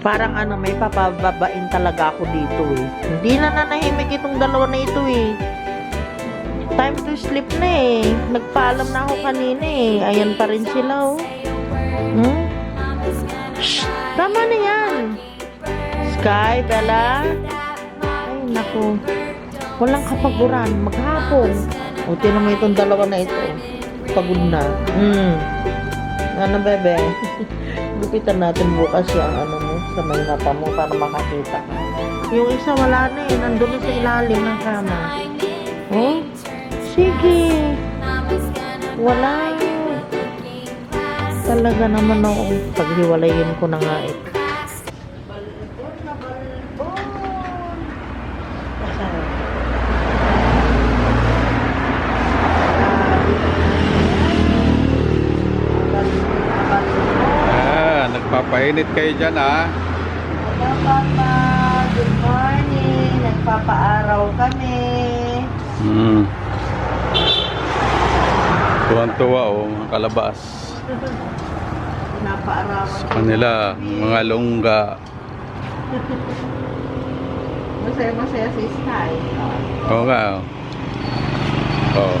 Parang ano, may papababain talaga ako dito eh. Hindi na nanahimik itong dalawa na ito eh. Time to sleep na eh. Nagpaalam na ako kanina eh. Ayan pa rin sila oh. Hmm? Shh! Tama na yan. Sky, Bella. Ay, naku. Walang kapaguran. Maghapon. O, tinan mo itong dalawa na ito. Pagod na. Hmm. Ano, bebe? Gupitan natin bukas yung ano sa may mata mo para makakita ka. Yung isa wala na eh. Nandun na sa ilalim ng kama. Oh? Sige. Wala. Talaga naman ako. Paghiwalayin ko na nga eh. Ah, nagpapainit kayo dyan ah. Hello, Papa. Good morning. Nagpapaaraw kami. Hmm. Tuwan-tuwa oh, mga kalabas. Pinapaarawan Sa kanila, mga lungga. Masaya-masaya si Sky. Oo nga oh. Oh.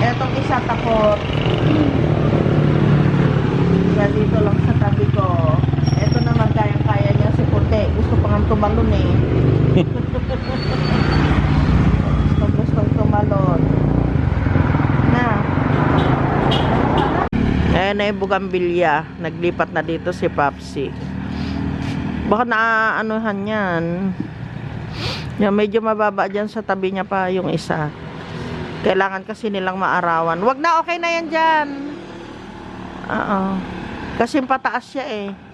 Etong isa takot. Hmm. Kaya dito lang sa tabi ko. Eto naman kayang-kaya niya si Puti. Gusto pa nga tumalon eh. gusto gustong tumalon. Na. Eh, na yung bugambilya. Naglipat na dito si Papsi. Baka naaanuhan yan. Yan, medyo mababa dyan sa tabi niya pa yung isa. Kailangan kasi nilang maarawan. Wag na, okay na yan dyan. Oo. Kasi pataas siya eh.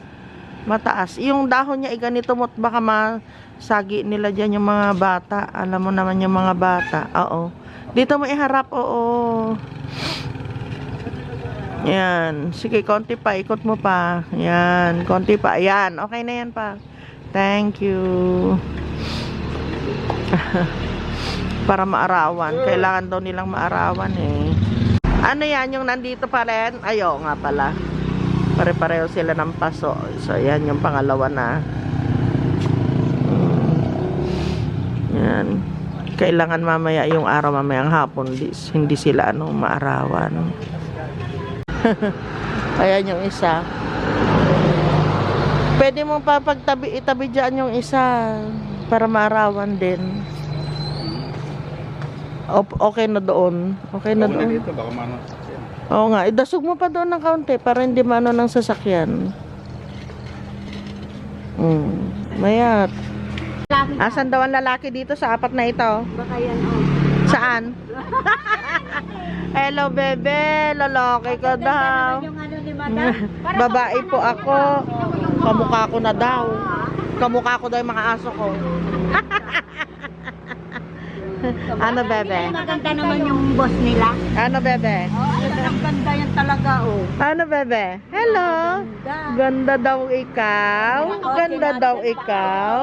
Mataas. Yung dahon niya ay ganito mo't baka masagi nila dyan yung mga bata. Alam mo naman yung mga bata. Oo. Dito mo iharap, oo. Yan. Sige, konti pa. Ikot mo pa. Yan. Konti pa. Yan. Okay na yan pa. Thank you. Para maarawan. Kailangan daw nilang maarawan eh. Ano yan? Yung nandito pa rin? Ayo nga pala. Pare-pareho sila ng paso. So, yan yung pangalawa na. Yan. Kailangan mamaya yung araw mamayang hapon. Hindi, sila ano, maarawan. Ayan yung isa. Pwede mo pa pagtabi, itabi dyan yung isa para maarawan din. Op- okay na doon. Okay na doon. dito, baka. Oo nga, idasog mo pa doon ng kaunti para hindi mano ng sasakyan. Hmm. Mayat. Asan daw ang lalaki dito sa apat na ito? Baka yan, oh. Saan? Hello, bebe. Lalaki ka daw. Ano. Babae po ako. Kamukha ko na daw. Kamukha ko daw yung mga aso ko. ano, bebe? Maganda naman yung boss nila. Ano, bebe? Oh, ang ganda yan talaga, oh. Ano, bebe? Hello? Ganda daw ikaw. Ganda daw ikaw.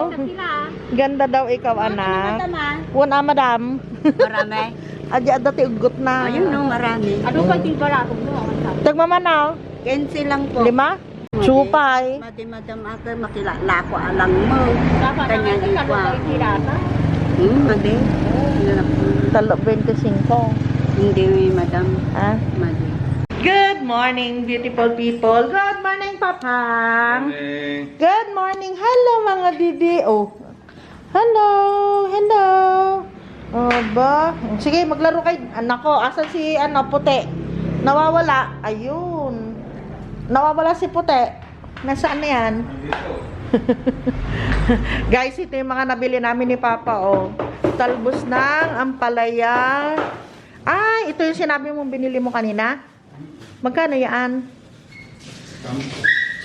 Ganda daw ikaw, anak. Wala, madam. Marami. Adya dati ugot na. Ayun, no, marami. Ano pa yung mo? Tagmamanaw. Kensi lang po. Lima? Supay. Madi madam ako makilala ko alang mo. Kanya ikwa. Hmm, madi. Talo 25. Hindi, madam. Ha? Madi. Good morning, beautiful people. Good morning, Papa. Morning. Good morning. Hello, mga didi. Oh. Hello. Hello. Oh, ba? Sige, maglaro kay anak ko. Asan si ano, puti? Nawawala. Ayun. Nawawala si puti. Nasaan na yan? Guys, ito yung mga nabili namin ni Papa, oh. Talbos ng ampalaya. Ay, ito yung sinabi mong binili mo kanina? Magkano yan?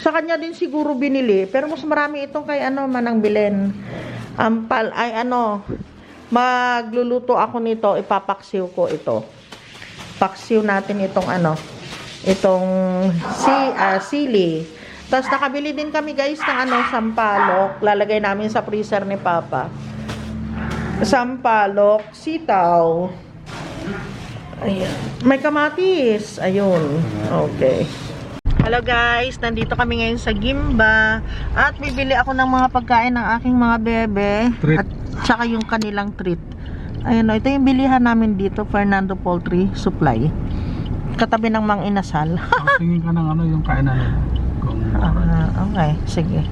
Sa kanya din siguro binili, pero mas marami itong kay ano manang bilin. Ampal ay ano, magluluto ako nito, ipapaksiw ko ito. Paksiw natin itong ano, itong si ah, sili. Tapos nakabili din kami guys ng ano, sampalok. Lalagay namin sa freezer ni Papa. Sampalok, sitaw. Ayan. May kamatis. Ayun. Okay. Hello guys, nandito kami ngayon sa Gimba at bibili ako ng mga pagkain ng aking mga bebe Treat. at saka yung kanilang treat. Ayun ito yung bilihan namin dito, Fernando Poultry Supply. Katabi ng Mang Inasal. Tingin ka ng ano yung kainan nila. Ah, okay, sige.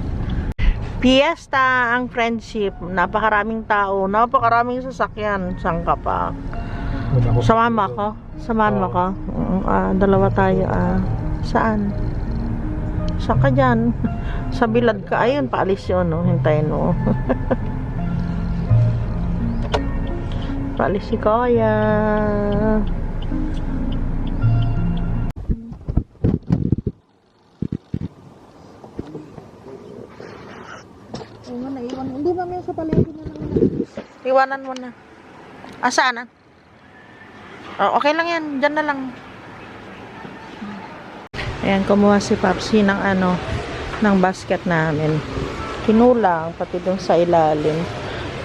Fiesta ang friendship. Napakaraming tao, napakaraming sasakyan. Saan ka pa? Samahan mo ako? Samahan mo ako? Mm, ah, dalawa tayo. Ah. Saan? Saan ka dyan? Sa bilad ka. Ayun, paalis yun. No? Hintayin mo. paalis si Kuya. Sa palengke na lang? Iwanan mo na. Ah? Oh, okay lang yan. Diyan na lang. Ayan, kumuha si Papsi ng ano, ng basket namin. Kinulang, pati dun sa ilalim.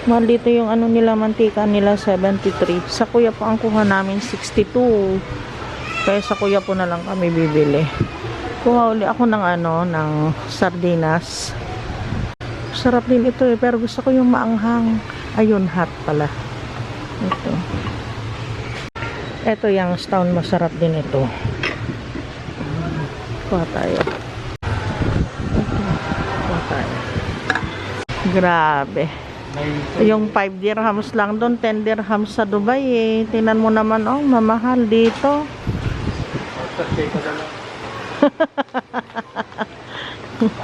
Mahal dito yung ano nila, mantika nila, 73. Sa kuya po ang kuha namin, 62. Kaya sa kuya po na lang kami bibili. Kuha uli ako ng ano, ng sardinas. Sarap din ito eh, pero gusto ko yung maanghang. Ayun, hot pala. Ito. Ito yung stone, masarap din ito. Kuha tayo. Ito. Kuha tayo. Grabe. Yung 5 dirhams lang doon, 10 dirhams sa Dubai eh. Tingnan mo naman, oh, mamahal dito.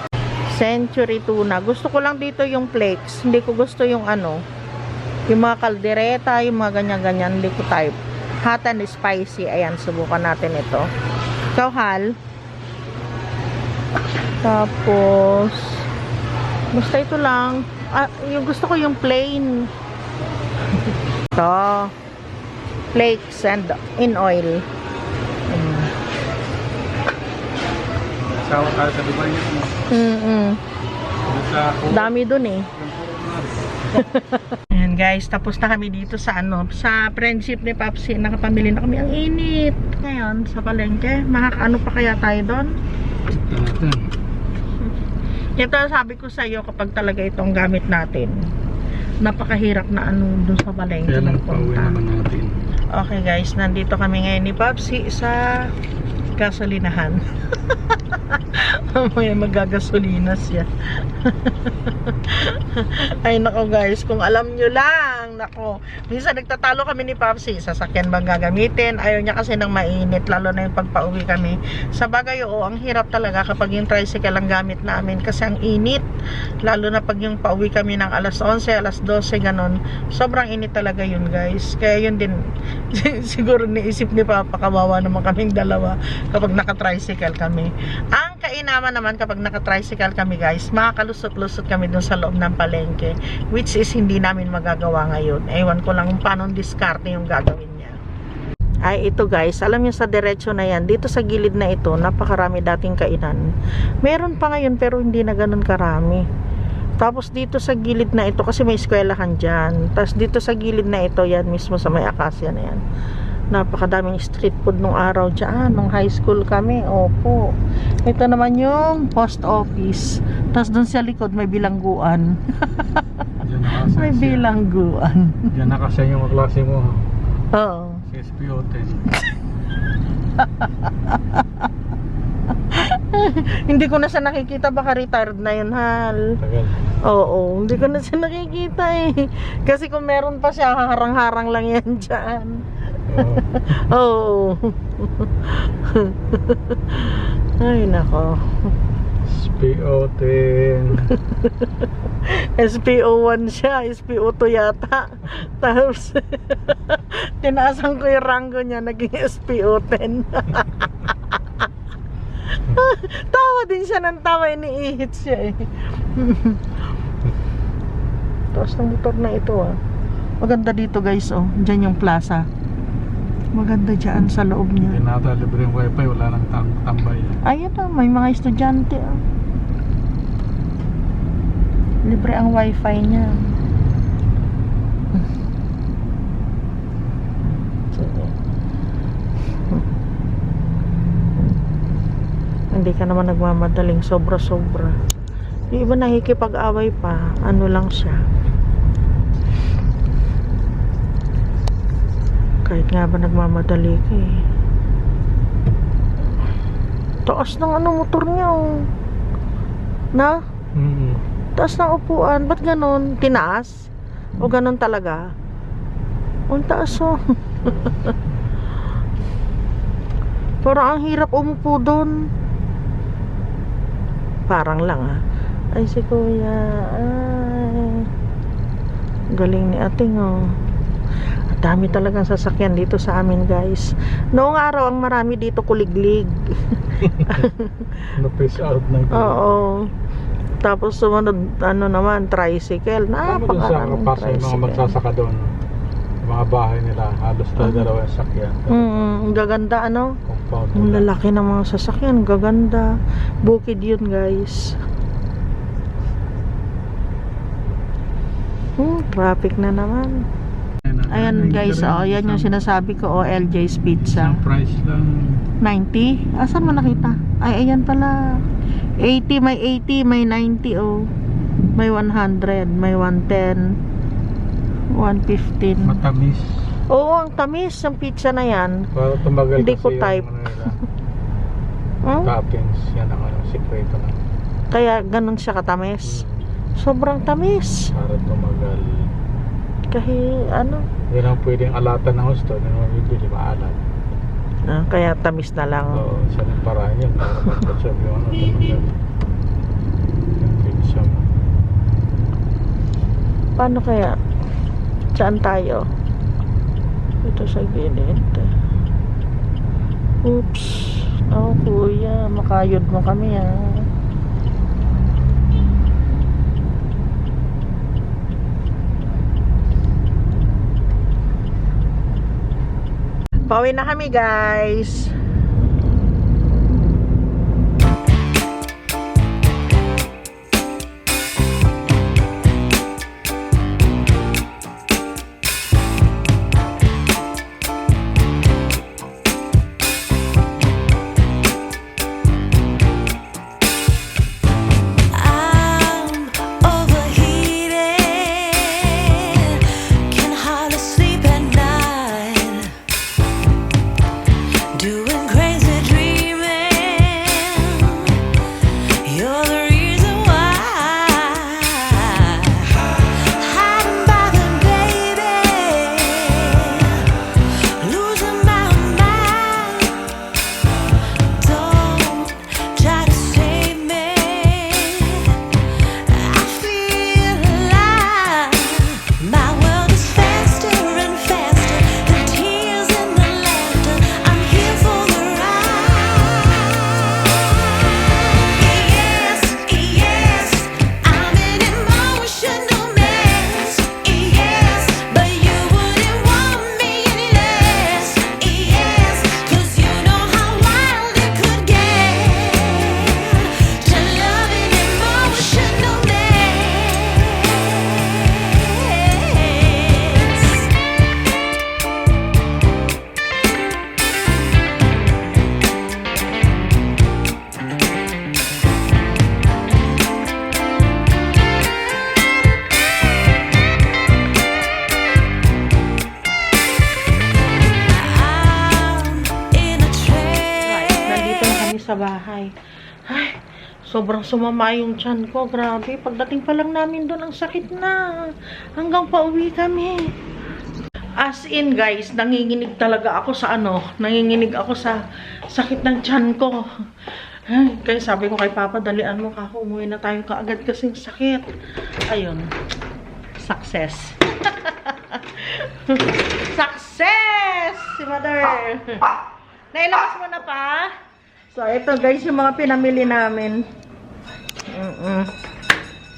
Century tuna. Gusto ko lang dito yung flakes. Hindi ko gusto yung ano, yung mga kaldereta, yung mga ganyan-ganyan. Hindi ko type. Hot and spicy. Ayan, subukan natin ito. Ikaw, Hal. Tapos, basta ito lang. Ah, yung gusto ko yung plain. ito. Flakes and in oil. Mm. Sawa ka sa Dubai yun. Mm-mm. Sa Dami dun eh. Ayan guys, tapos na kami dito sa ano, sa friendship ni Papsi. Nakapamili na kami. Ang init. Ngayon, sa palengke, makakaano pa kaya tayo doon? Ito sabi ko sa iyo kapag talaga itong gamit natin. Napakahirap na ano doon sa palengke Kaya lang ng pauwi naman natin. Okay guys, nandito kami ngayon ni Papsi sa gasolinahan. Mamaya magagasolina siya. Ay nako guys, kung alam nyo lang, nako. Minsan nagtatalo kami ni Papsi, sasakyan bang gagamitin? Ayaw niya kasi ng mainit, lalo na yung pagpauwi kami. Sa bagay, oo, ang hirap talaga kapag yung tricycle ang gamit namin kasi ang init. Lalo na pag yung pauwi kami ng alas 11, alas 12, ganon. Sobrang init talaga yun guys. Kaya yun din, siguro niisip ni Papa, kawawa naman kaming dalawa kapag naka-tricycle kami. Ang kainaman naman kapag naka-tricycle kami guys, makakalusot-lusot kami dun sa loob ng palengke, which is hindi namin magagawa ngayon. Ewan ko lang kung paano diskarte yung gagawin niya. Ay, ito guys, alam niyo sa diretso na yan, dito sa gilid na ito, napakarami dating kainan. Meron pa ngayon pero hindi na ganun karami. Tapos dito sa gilid na ito, kasi may eskwelahan dyan. Tapos dito sa gilid na ito, yan mismo sa may akasya na yan. Napakadaming street food nung araw dyan, nung high school kami. Opo. Ito naman yung post office. Tapos doon sa likod may bilangguan. May siya. bilangguan. Diyan nakasya yung klase mo. Oo. Sa SPO 10. Hindi ko na siya nakikita, baka retired na yun, Hal. Tagal. Oo, hindi ko na siya nakikita eh. Kasi kung meron pa siya, harang-harang lang yan dyan. Oo. Oo. Ay, nako. SPO 10. SPO1 siya, SPO2 yata. Tapos, tinaasan ko yung rango niya, naging SPO10. tawa din siya ng tawa, iniihit siya eh. Tapos ng motor na ito ah. Maganda dito guys oh, dyan yung plaza. Maganda dyan sa loob niya. nata libre yung wifi. Wala nang tam tambay. Ayun ah, may mga estudyante ah. Libre ang wifi niya. Hindi ka naman nagmamadaling sobra-sobra. Yung iba nakikipag-away pa. Ano lang siya. Kahit nga ba nagmamadali ka eh. Taas ng ano motor niya oh. Na? Mm. Taas ng upuan. Ba't ganon? Tinaas? O ganon talaga? Ang taas oh. Parang ang hirap umupo doon. Parang lang ah. Ay si kuya. Ay. Galing ni ating oh. Dami talagang sasakyan dito sa amin guys. Noong araw ang marami dito kuliglig. Na-face out na ito. Oo. Tapos sumunod, ano naman, tricycle. Ano Napakaraming kapasa yung mga magsasaka doon? Mga bahay nila, halos na dalawa yung sakyan. Mm, ang gaganda ano? Ang lalaki ng mga sasakyan, gaganda. Bukid yun guys. Hmm, traffic na naman. Ayan guys, oh, yan yung sinasabi ko, oh, LJ's Pizza. Isang price lang. 90? Asan mo nakita? Ay, ayan pala. 80, may 80, may 90, oh. May 100, may 110, 115. Matamis. Oo, ang tamis ng pizza na yan. Para tumagal Hindi ko yung type. ano nila, Hmm? toppings. Yan ang ano, sikreto na. Kaya ganun siya katamis. Sobrang tamis. Para tumagal. Kahit ano. Yan ang pwedeng alatan ng gusto. Hindi naman bibili maalat. Ah, kaya tamis na lang. So, isa ng paraan yun. Para magpatsyab yung ano. Yung. Paano kaya? Saan tayo? Ito sa gilid. Oops. Oh, kuya. Makayod mo kami, ah. Pauwi na kami, guys. Sobrang sumama yung tiyan ko. Grabe, pagdating pa lang namin doon, ang sakit na. Hanggang pauwi kami. As in, guys, nanginginig talaga ako sa ano, nanginginig ako sa sakit ng tiyan ko. Ay, kaya sabi ko kay Papa, dalian mo ka ako, umuwi na tayo kaagad kasing sakit. Ayun, success. success! Si Mother. Nailabas mo na pa? So, ito guys, yung mga pinamili namin.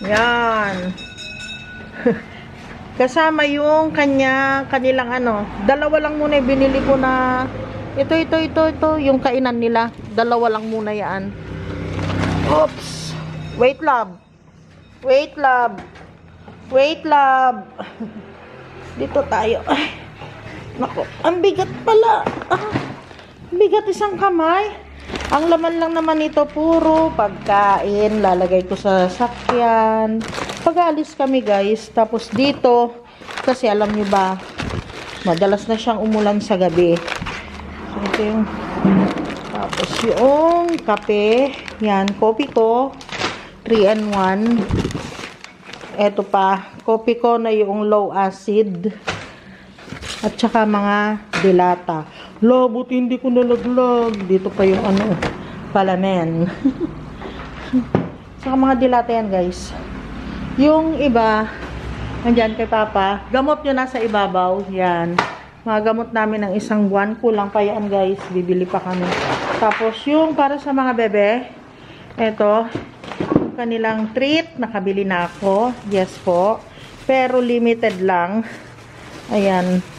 Yan. Kasama yung kanya, kanilang ano, dalawa lang muna yung binili ko na, ito, ito, ito, ito, yung kainan nila. Dalawa lang muna yan. Oops. Wait, love. Wait, love. Wait, love. Dito tayo. Ay. Nako, ang bigat pala. Ah, bigat isang kamay. Ang laman lang naman ito, puro pagkain. Lalagay ko sa sakyan. Pag-alis kami, guys. Tapos dito, kasi alam niyo ba, madalas na siyang umulan sa gabi. So, ito yung tapos yung kape, yan, kopi ko, 3 and 1. Ito pa, kopi ko na yung low acid. At saka mga dilata. Lo, buti hindi ko nalaglag. Dito pa yung ano, palamen. saka mga dilata yan, guys. Yung iba, nandyan kay Papa, gamot nyo nasa ibabaw. Yan. Mga gamot namin ng isang buwan. Kulang pa yan, guys. Bibili pa kami. Tapos, yung para sa mga bebe, eto, kanilang treat, nakabili na ako. Yes po. Pero limited lang. Ayan.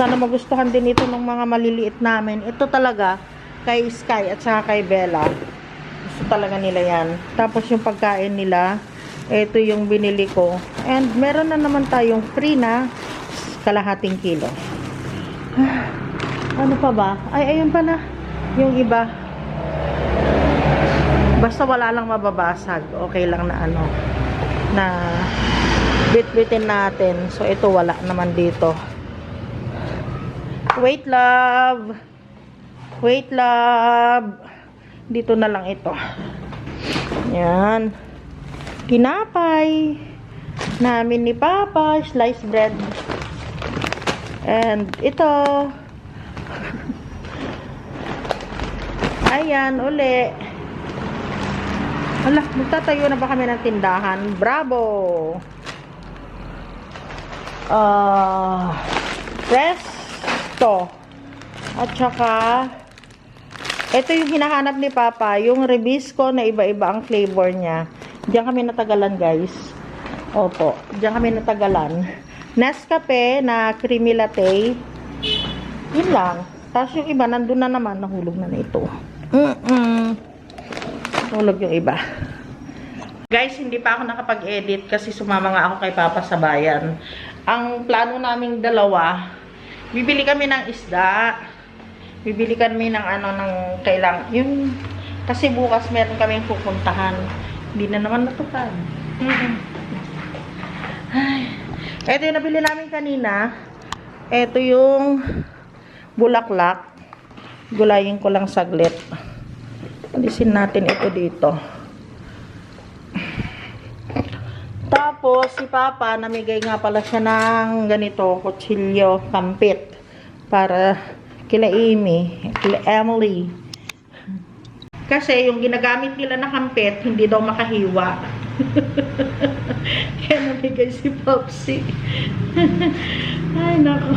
Sana magustuhan din ito ng mga maliliit namin. Ito talaga, kay Sky at saka kay Bella. Gusto talaga nila yan. Tapos yung pagkain nila, ito yung binili ko. And meron na naman tayong free na kalahating kilo. Ano pa ba? Ay, ayun pa na. Yung iba. Basta wala lang mababasag. Okay lang na ano. Na bit-bitin natin. So, ito wala naman dito. Wait, love. Wait, love. Dito na lang ito. Yan. Tinapay. Namin ni Papa. Sliced bread. And ito. Ayan, uli. Hala, magtatayo na ba kami ng tindahan? Bravo! Ah, presto. At saka, ito yung hinahanap ni Papa, yung Rebisco na iba-iba ang flavor niya. Diyan kami natagalan, guys. Opo, diyan kami natagalan. Nescafe na creamy latte. Yun lang. Tapos yung iba, nandun na naman, nahulog na na ito. Mm-mm. Nahulog yung iba. Guys, hindi pa ako nakapag-edit kasi sumama nga ako kay Papa sa bayan. Ang plano naming dalawa, bibili kami ng isda. Bibili kami ng ano, ng kailang, yung, kasi bukas meron kaming pupuntahan. Hindi na naman natupad. Mm-mm. Ay. Ito yung nabili namin kanina. Ito yung bulaklak. Gulayin ko lang saglit. Alisin natin ito dito. Tapos, si Papa, namigay nga pala siya ng ganito, kutsilyo, kampit. Para kila Amy, kila Emily. Kasi yung ginagamit nila na kampit, hindi daw makahiwa. Kaya namigay si Popsy. Ay, nako.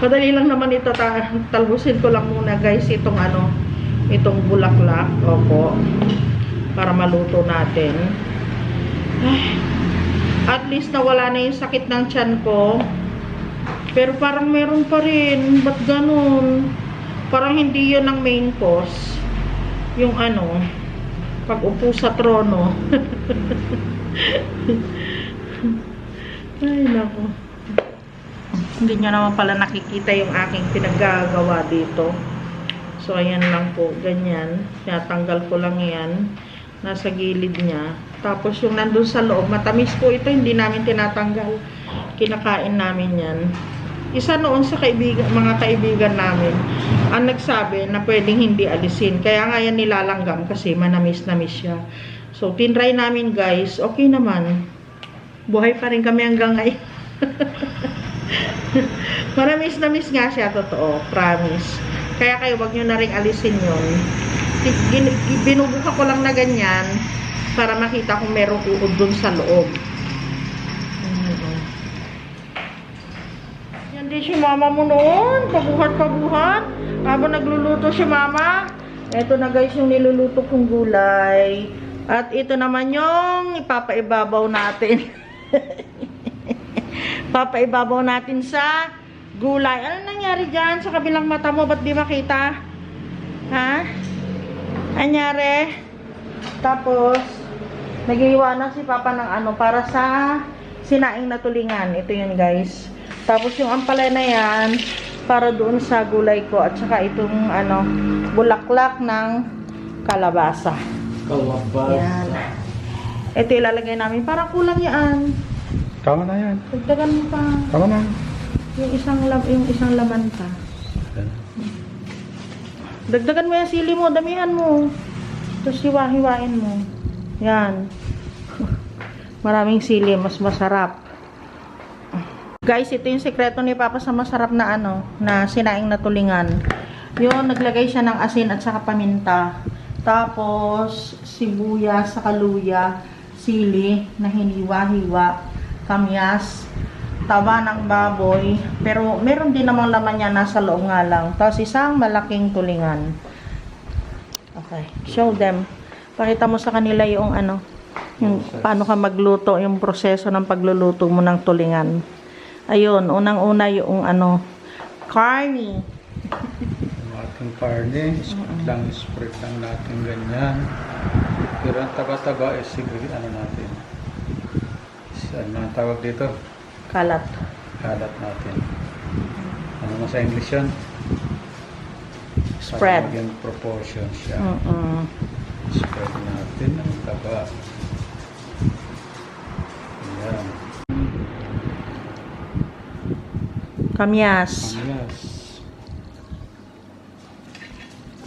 Madali lang naman ito. Ta talbusin ko lang muna guys itong ano, itong bulaklak. Opo. Para maluto natin. Ay, at least nawala na yung sakit ng tiyan ko. Pero parang meron pa rin. Ba't ganun? Parang hindi yun ang main cause. Yung ano, pag upo sa trono. Ay, nako. Hindi nyo naman pala nakikita yung aking pinaggagawa dito. So, ayan lang po. Ganyan. Tinatanggal ko lang yan. Nasa gilid niya. Tapos, yung nandun sa loob, matamis po ito. Hindi namin tinatanggal. Kinakain namin yan. Isa noon sa kaibigan, mga kaibigan namin, ang nagsabi na pwedeng hindi alisin. Kaya nga yan nilalanggam kasi manamis-namis siya. So, tinry namin guys. Okay naman. Buhay pa rin kami hanggang ngayon. Maramis na miss nga siya, totoo. Promise. Kaya kayo, wag nyo na rin alisin yun. Binubuka ko lang na ganyan para makita kung merong uod dun sa loob. Yan din si mama mo noon. Pabuhat-pabuhat. Habang nagluluto si mama. Ito na guys yung niluluto kong gulay. At ito naman yung ipapaibabaw natin. Papaibabaw natin sa gulay. Ano nangyari dyan sa kabilang mata mo? Ba't di makita? Ha? Anyari? Tapos, nagiiwa na si Papa ng ano para sa sinaing na tulingan. Ito yun guys. Tapos yung ampalay na yan, para doon sa gulay ko at saka itong ano, bulaklak ng kalabasa. Kalabas. Yan. Ito ilalagay namin. Parang kulang yan. Tama na yan. Dagdagan mo pa. Tama na. Yung isang, lam yung isang laman pa. Dagdagan mo yung sili mo. Damihan mo. Tapos hiwa-hiwain mo. Yan. Maraming sili. Mas masarap. Guys, ito yung sekreto ni Papa sa masarap na ano, na sinaing na tulingan. Yun, naglagay siya ng asin at saka paminta. Tapos, sibuyas, saka luya, sili na hiniwa-hiwa, kamyas, taba ng baboy. Pero meron din namang laman niya nasa loob nga lang. Tapos isang malaking tulingan. Okay, show them. Pakita mo sa kanila yung ano, yung paano ka magluto, yung proseso ng pagluluto mo ng tulingan. Ayun, unang-una yung ano, carne. Yung ating karne, spread lang, spread lang natin ganyan. Pero ang taba-taba is sige, ano natin. Ano ang tawag dito? Kalat. Kalat natin. Ano mo sa English yan? Spread. Para maging proportion siya. Mm-mm. Spread natin ang taba. Ayan. Kamyas. Yes.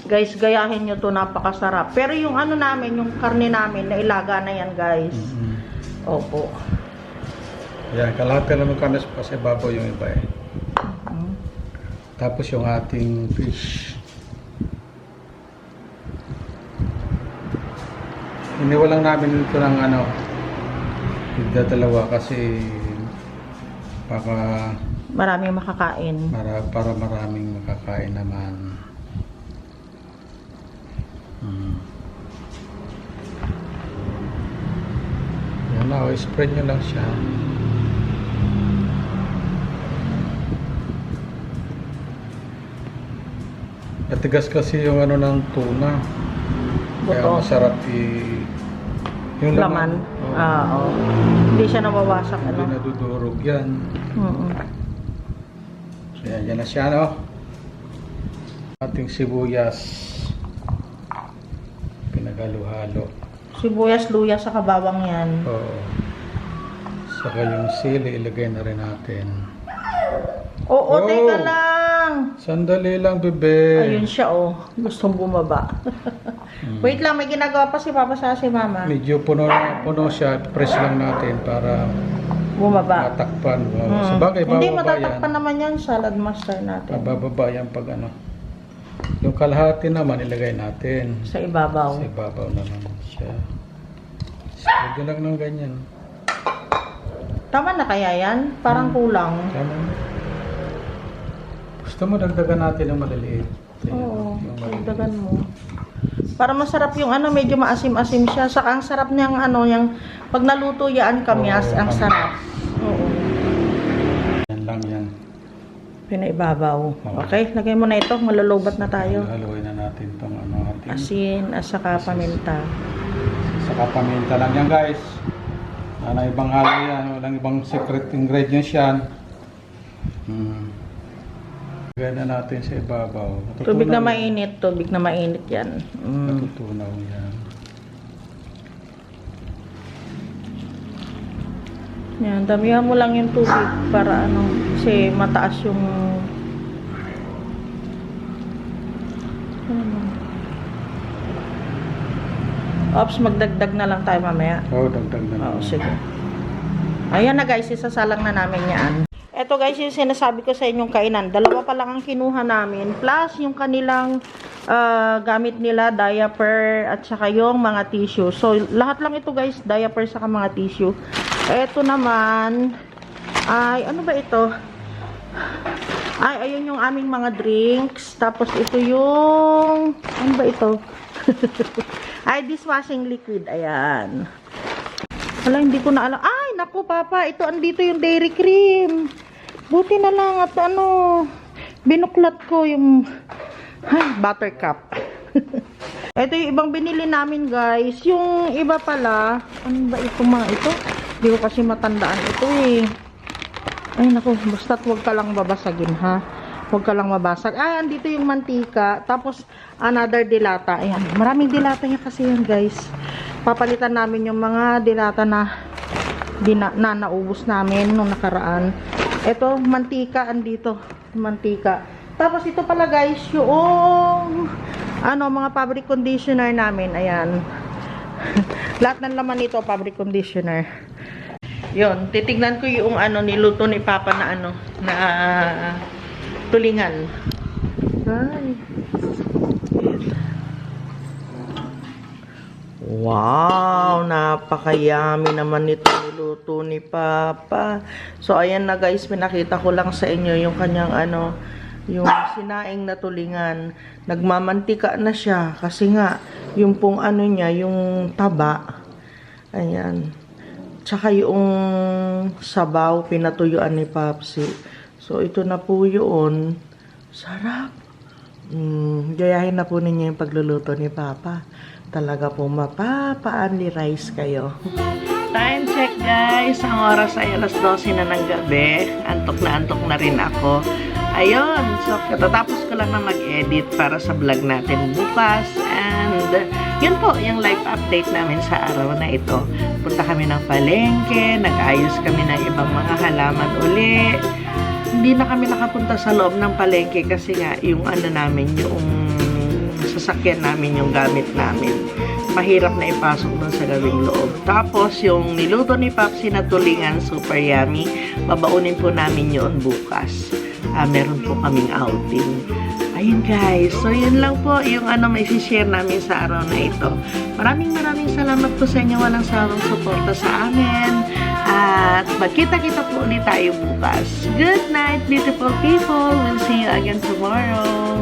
Guys, gayahin nyo to napakasarap. Pero yung ano namin, yung karne namin, nailaga na yan guys. Mm-hmm. Opo. Ayan, kalahati naman kami kasi babaw yung iba eh. Mm. Tapos yung ating fish. Iniwalang namin ito ng ano, dalawa kasi baka Maraming makakain. para, para maraming makakain naman. Hmm. Yan na, o, spread nyo lang siya. Matigas kasi yung ano ng tuna. Kaya masarap i... Yung Laman. Oo. Ah, oo. Hindi siya nawawasak Hindi ano. nadudurog yan. Mm-mm. So yan, yan na siya, no? Ating sibuyas. Pinagalo-halo. Sibuyas, luya sa kabawang yan. Oo. Saka yung sili, ilagay na rin natin. Oo, Oh. teka lang. Sandali lang, bebe. Ayun siya, oh. Gustong bumaba. Wait lang, may ginagawa pa si Papa sa si Mama. Medyo puno, puno siya. Press lang natin para Bumaba. matakpan. Wow. Mm. Sa bagay, Hindi, bababa yan. matatakpan naman yan, salad master natin. Mabababa yan pag ano. Yung kalahati naman, ilagay natin. Sa ibabaw. Sa ibabaw naman siya. Sige lang ng ganyan. Tama na kaya yan? Parang Hmm. kulang. Tama na. Gusto mo dagdagan natin ng maliliit. Ayan, Oo, yung maliliit. dagdagan mo. Para masarap yung ano, medyo maasim-asim siya. Saka ang sarap niyang ano, yung pag naluto yan kamyas, Oo, ang sarap. Oo. Yan lang yan. Pinaibabaw. Okay, lagay mo na ito. Malulubat na tayo. Haluin na natin itong ano, ating Asin, at saka paminta. saka paminta lang yan guys. Ano ibang halo yan, walang ibang secret ingredients yan. Hmm. Lagay na natin sa ibabaw. Tubig na Natutunaw- mainit, tubig na mainit yan. Mm. Natutunaw yan. Yan, damihan mo lang yung tubig para ano, kasi mataas yung ano. Ops, magdagdag na lang tayo mamaya. Oo, dagdag na Oo, lang. sige. Ayan na guys, isasalang na namin yan. Ito guys, yung sinasabi ko sa inyong kainan. Dalawa pa lang ang kinuha namin. Plus, yung kanilang ah, gamit nila, diaper, at saka yung mga tissue. So, lahat lang ito guys, diaper saka mga tissue. Ito naman, ay, ano ba ito? Ay, ayun yung aming mga drinks. Tapos, ito yung, ano ba ito? ay, dishwashing liquid. Ayan. Wala, hindi ko na alam. Ay, naku, Papa, ito, andito yung dairy cream. Buti na lang at ano, binuklat ko yung, ay, buttercup. ito yung ibang binili namin, guys. Yung iba pala, ano ba itong mga ito? Hindi ko kasi matandaan ito eh. Ay, naku, basta't huwag ka lang babasagin, ha? Huwag ka lang mabasag. Ah, andito yung mantika. Tapos, another dilata. Ayan. Maraming dilata niya kasi yan, guys. Papalitan namin yung mga dilata na, dina, na naubos namin nung nakaraan. Ito, mantika. Andito. Mantika. Tapos, ito pala, guys, yung ano, mga fabric conditioner namin. Ayan. Lahat ng laman nito, fabric conditioner. Yon, titignan ko yung ano niluto ni Papa na ano na tulingan. Ay. Wow, napakayami naman nito niluto ni Papa. So ayan na guys, pinakita ko lang sa inyo yung kanyang ano, yung sinaing na tulingan. Nagmamantika na siya kasi nga yung pong ano niya, yung taba. Ayan. Tsaka yung sabaw, pinatuyuan ni Papsi. So, ito na po yun. Sarap. Mm, gayahin na po ninyo yung pagluluto ni Papa. Talaga po mapapa-only rice kayo. Time check guys. Ang oras ay alas 12 na ng gabi. Antok na antok na rin ako. Ayun. So, katatapos ko lang na mag-edit para sa vlog natin bukas. And, yun po, yung live update namin sa araw na ito. Punta kami ng palengke, nag-ayos kami ng ibang mga halaman uli. Hindi na kami nakapunta sa loob ng palengke kasi nga, yung ano namin, yung sasakyan namin, yung gamit namin. Mahirap na ipasok doon sa gawing loob. Tapos, yung niluto ni Papsi na tulingan, super yummy. Babaunin po namin yun bukas. Ah, meron po kaming outing. Ayun guys, so yun lang po yung ano may share namin sa araw na ito. Maraming maraming salamat po sa inyo walang sawang suporta sa amin. At magkita-kita po ulit tayo bukas. Good night, beautiful people. We'll see you again tomorrow.